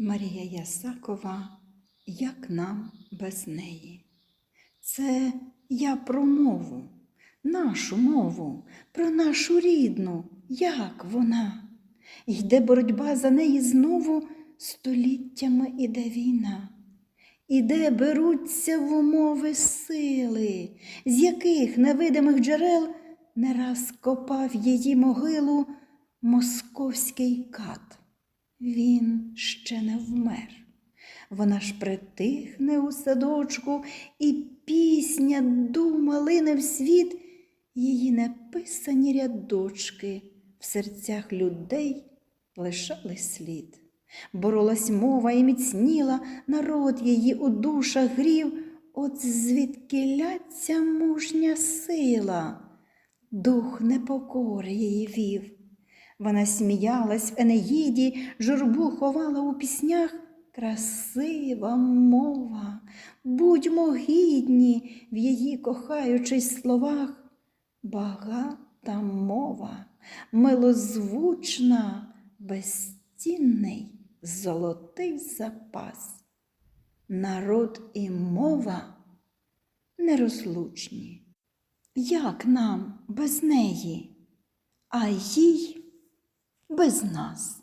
Марія Ясакова, як нам без неї? Це я про мову, нашу мову, про нашу рідну, як вона. Йде боротьба за неї знову століттями іде війна. Іде беруться в умови сили, з яких невидимих джерел не раз копав її могилу московський кат. Він ще не вмер. Вона ж притихне у садочку, і пісня дума лине в світ, її неписані рядочки в серцях людей лишали слід. Боролась мова і міцніла, народ її у душах грів, от звідки ляться мужня сила, дух непокори її вів. Вона сміялась в Енеїді, журбу ховала у піснях. Красива мова, будьмо гідні в її кохаючих словах. Багата мова, милозвучна, безцінний золотий запас. Народ і мова нерозлучні. Як нам без неї, а їй без нас?